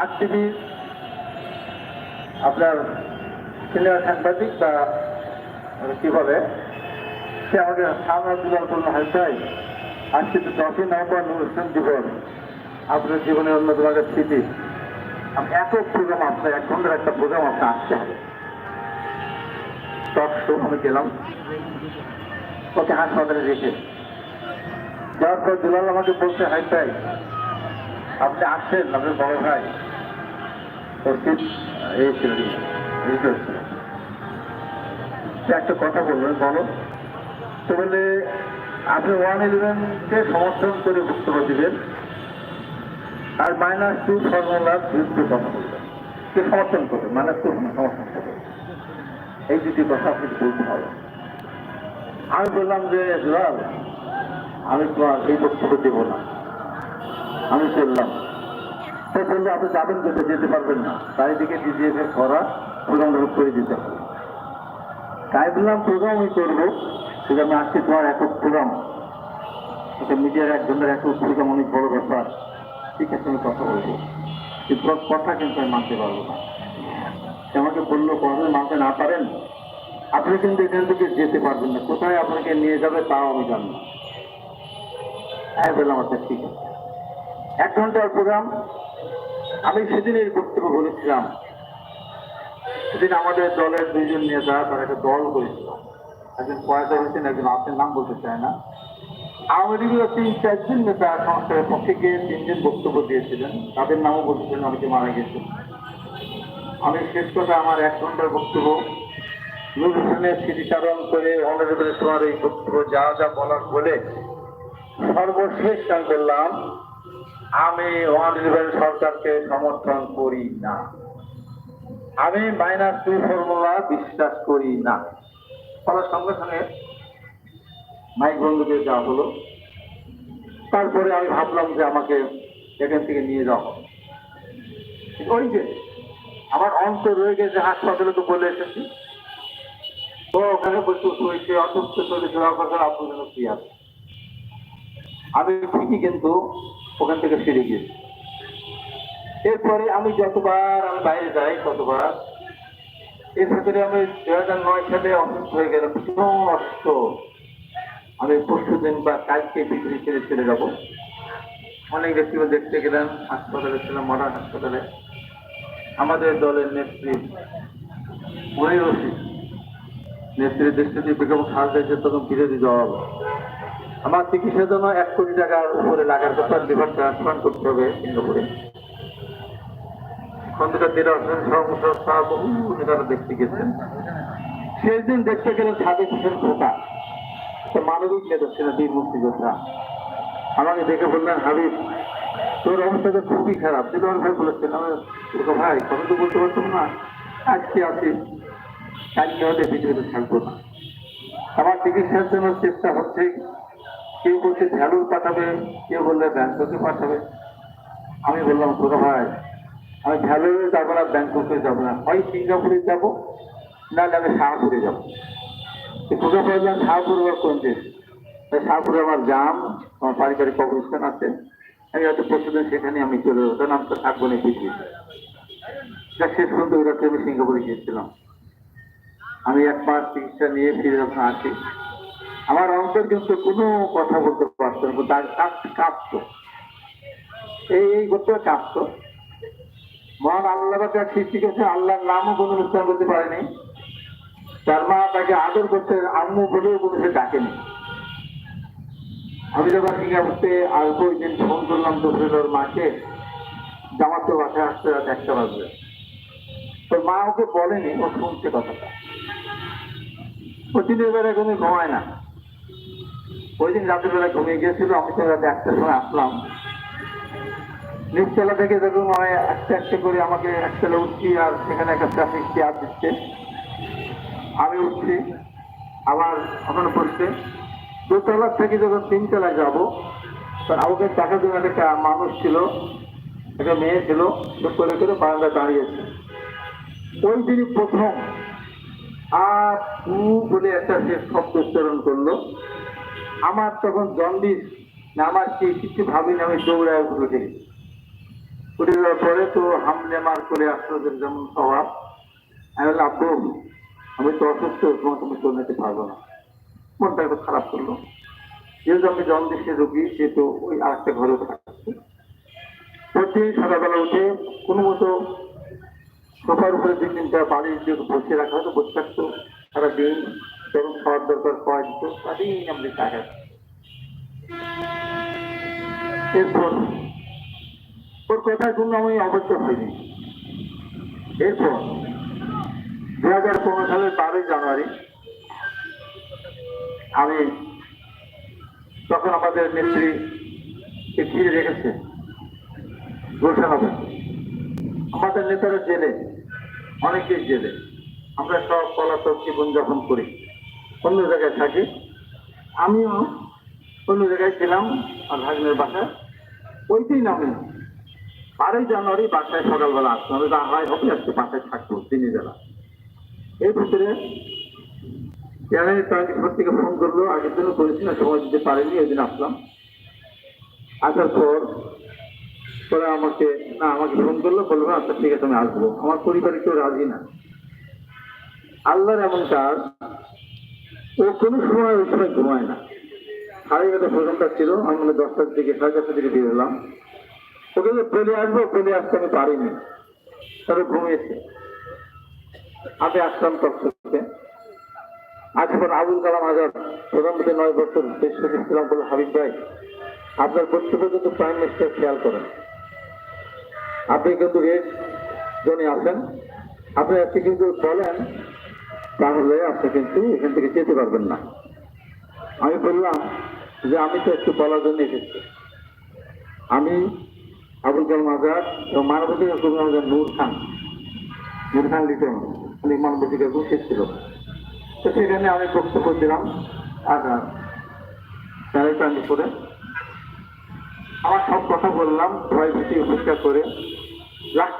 আজ আপনার সিনিয়র সাংবাদিক বা কি সে আমাকে সামনে দুবার আজকে দশই নভেম্বর আপনার জীবনের একটা স্মৃতি। আমি এত প্রোগ্রাম আপনার এক ঘণ্টার একটা প্রোগ্রাম আসতে হবে। টক শো আমি গেলাম। ওকে হাসপাতালে রেখে। যাওয়ার পর দুলাল আমাকে বলছে, হাই ভাই, আপনি আসছেন, আপনার বড় ভাই। অর্চিত এই ছিল এই ছিল। সে একটা কথা বলবেন বলো। তো বলে আপনি ওয়ান ইলেভেনকে সমর্থন করে বক্তব্য দিবেন আর মাইনাস টু ফর্মুলার বিরুদ্ধে কথা বলবেন। কে সমর্থন করবে? মাইনাস টু সমর্থন করবে। এই দুটি কথা আপনি বলতে হবে। আমি বললাম যে দুলাল আমি তোমার এই বক্তব্য দেব না। আমি চললাম সে বলল আপনি যাবেন কোথায় যেতে পারবেন না। চারিদিকে ডিজিএফের করা প্রোগ্রাম করে দিতে হবে। তাই বললাম, প্রোগ্রাম আমি করব। সেটা আমি আসছি তোমার একক প্রোগ্রাম। এটা মিডিয়ার এক একক প্রোগ্রাম, অনেক বড় ব্যাপার। ঠিক আছে, আমি কথা বলব। কিন্তু কথা কিন্তু আমি মানতে পারব না। সে আমাকে বলল কথা মানতে না পারেন? আপনি কিন্তু এখান থেকে যেতে পারবেন না। কোথায় আপনাকে নিয়ে যাবে তাও আমি জানি না। হ্যাঁ বললাম আচ্ছা ঠিক আছে। এক ঘণ্টার প্রোগ্রাম। আমি সেদিন এই বক্তব্য বলেছিলাম। সেদিন আমাদের দলের দুইজন নেতা তারা একটা দল করেছিল একজন পয়সা হয়েছেন, একজন আপনার নাম বলতে চায় না। আওয়ামী লীগের তিন চারজন নেতা সংস্কারের পক্ষে গিয়ে তিনজন বক্তব্য দিয়েছিলেন। তাদের নামও বলতেছিলেন অনেকে মারা গেছে। আমি শেষ কথা আমার এক ঘণ্টার বক্তব্য। নূর স্মৃতিচারণ করে অনারেবল তোমার এই বক্তব্য যা যা বলার বলে সর্বশেষ আমি বললাম আমি ওয়ান সরকারকে সমর্থন করি না। আমি মাইনাস টু ফর্মুলা বিশ্বাস করি না। ফলে সঙ্গে সঙ্গে মাইক বন্ধুকে যাওয়া হলো। তারপরে আমি ভাবলাম যে আমাকে এখান থেকে নিয়ে যাওয়া হবে। ওই যে আমার অন্ত রয়ে গেছে, হাসপাতালে তো বলে এসেছি। তো ওখানে বসে হয়েছে, অসুস্থ শরীরে জোড়া করার আপনার আছে। আমি ঠিকই কিন্তু ওখান থেকে ফিরে গিয়েছি এরপরে আমি যতবার আমি বাইরে যাই, ততবার এর ভেতরে আমি দু হাজার নয় সালে অসুস্থ হয়ে গেলাম ভীষণ অসুস্থ। আমি পরশু দিন বা কালকে পৃথিবী ছেড়ে চলে যাব। অনেক ব্যক্তিকে দেখতে গেলাম, হাসপাতালে ছিলাম, মডার্ন হাসপাতালে। আমাদের দলের নেত্রী মনির রশিদ। নেত্রীর দৃষ্টিতে বেগম খালেদা তখন বিরোধী দল আমার চিকিৎসার জন্য এক কোটি টাকার উপরে লাগার কথা লিভার ট্রান্সপ্লান্ট করতে হবে সিঙ্গাপুরে। দেখতে দিন দেখতে আমাকে দেখে বললেন, হাবিব, তোর অবস্থা তো খুবই খারাপ। দিলওয়ার ভাই বলেছেন ভাই কথা তো বলতে পারতাম না। আজকে আছি কালকে হলে পৃথিবীতে থাকব না। আমার চিকিৎসার জন্য চেষ্টা হচ্ছে কেউ বলছে ঝাড়ুর পাঠাবে কেউ বললে ব্যাংককে পাঠাবে। আমি বললাম তোরা ভাই, আমি ভ্যালুরে যাব না, ব্যাংককে যাব না। হয় সিঙ্গাপুরে যাব, নাহলে আমি শাহপুরে যাব। বললাম শাহপুর বা কোন দেশ? শাহপুরে আমার গ্রাম, আমার পারিবারিক কবরস্থান আছে। আমি হয়তো প্রতিদিন সেখানে আমি চলে যাব। কারণ আমি তো থাকব না পৃথিবীতে শেষ পর্যন্ত ওই রাত্রে আমি সিঙ্গাপুরে গিয়েছিলাম। আমি এক মাস চিকিৎসা নিয়ে ফিরে যখন আসি আমার অন্তর কিন্তু কোনো কথা বলতে পারতো না, তার কাঁপ- কাঁপতো। এই এই করতে কাঁপতো। মহান আল্লাহ তার সৃষ্টি করছে আল্লাহর নামও কোনো অনুষ্ঠান করতে পারেনি। তার মা তাকে আদর করতে আম্মু বলেও কোনো সে ডাকেনি। আমি যখন সিঙ্গাপুরতে আসব ওই দিন ফোন করলাম দোষের মাকে জামার তো বাসায় আসতে রাত একটা বাজবে। তোর মা ওকে বলেনি, ও শুনছে কথাটা। দিনের বেলা কোনো ঘুমায় না। ওই দিন রাতের বেলা ঘুমিয়ে গিয়েছিল, আমি তো রাতে একটার সময় আসলাম। নিচতলা থেকে দেখুন আমি একটা একটা করে আমাকে একতলা উঠছি আর সেখানে একটা ট্রাফিক চেয়ার দিচ্ছে। আমি উঠছি, আবার ওখানে বসছে দোতলা থেকে যখন তিনতলায় যাব, তখন আমাকে টাকা জন্য একটা মানুষ ছিল, একটা মেয়ে ছিল করে করে বারান্দা দাঁড়িয়েছে ওই দিনই প্রথম, আর বলে একটা সে শব্দ উচ্চারণ করল। আমার তখন জন্ডিস, না আমার কি, কিছু ভাবিনি আমি দৌড়ায় উঠে। উঠে যাওয়ার পরে তো হামলে মার করে আসলো যেমন স্বভাব। আমি আব্বু, আমি তো অসুস্থ তোমাকে তুমি চলে পারব না। মনটা একটু খারাপ করল। যেহেতু আমি জন্ডিসের রোগী, সেহেতু ওই আরেকটা ঘরে প্রতিদিন সকালবেলা উঠে কোনো মতো সোফার উপরে দুই তিনটা বাড়ির যে বসে রাখা হতো, বসে থাকতো সারাদিন। যখন খাওয়ার দরকার খাওয়া দিত সারাদিন আমি টাকা এরপর, ওর কথার জন্য আমি অবশ্য হয়নি এরপর দু হাজার পনেরো সালের বারোই জানুয়ারি, আমি তখন আমাদের নেত্রী ঘিরে রেখেছে গোলশান হবে আমাদের নেতারা জেলে, অনেকেই জেলে। আমরা সব পলাতক জীবনযাপন করি। অন্য জায়গায় থাকি। আমিও অন্য জায়গায় ছিলাম আর ভাগ্নের বাসায়। ওই দিন আমি বারোই জানুয়ারি বাসায় সকালবেলা আসতাম আমি হয় হবে, আজকে বাসায় থাকব, দিনের বেলা। এই ভিতরে ফোর থেকে ফোন করল, আগের জন্য করেছি না, সময় দিতে পারেনি, ওই দিন আসলাম। আসার পর পরে আমাকে, না, আমাকে ফোন করল বলব আচ্ছা ঠিক আছে, আমি আসব। আমার পরিবারে কেউ রাজি না। আল্লাহর এমন কাজ ও কোনো সময় ওই সময় ঘুমায় না। সাড়ে এগারোটা প্রোগ্রামটা ছিল, আমি মানে দশটার দিকে, সাড়ে চারটার দিকে বের হলাম। ওকে যে পেলে আসব পেলে আসতে আমি পারিনি। তাহলে ঘুমিয়েছে। আমি আসলাম আজ পর আবুল কালাম আজাদ প্রধানমন্ত্রী নয় বছর, দেশ ছিলাম বলে হাবিব ভাই, আপনার বক্তব্য কিন্তু প্রাইম মিনিস্টার খেয়াল করেন। আপনি কিন্তু রেড জোনে আছেন। আপনি আজকে কিন্তু বলেন তাহলে আপনি কিন্তু এখান থেকে যেতে পারবেন না। আমি বললাম যে আমি তো একটু বলার জন্য এসেছি। আমি আবুল কালাম আজাদ এবং মানবাধিকার কর্মী আমাদের নূর খান নূর খান লিটন, উনি মানবাধিকার কর্মী ছিল। তো সেখানে আমি বক্তব্য দিলাম, আর চ্যানেল টানি করে আমার সব কথা বললাম, ভয় ভীতি উপেক্ষা করে লাখ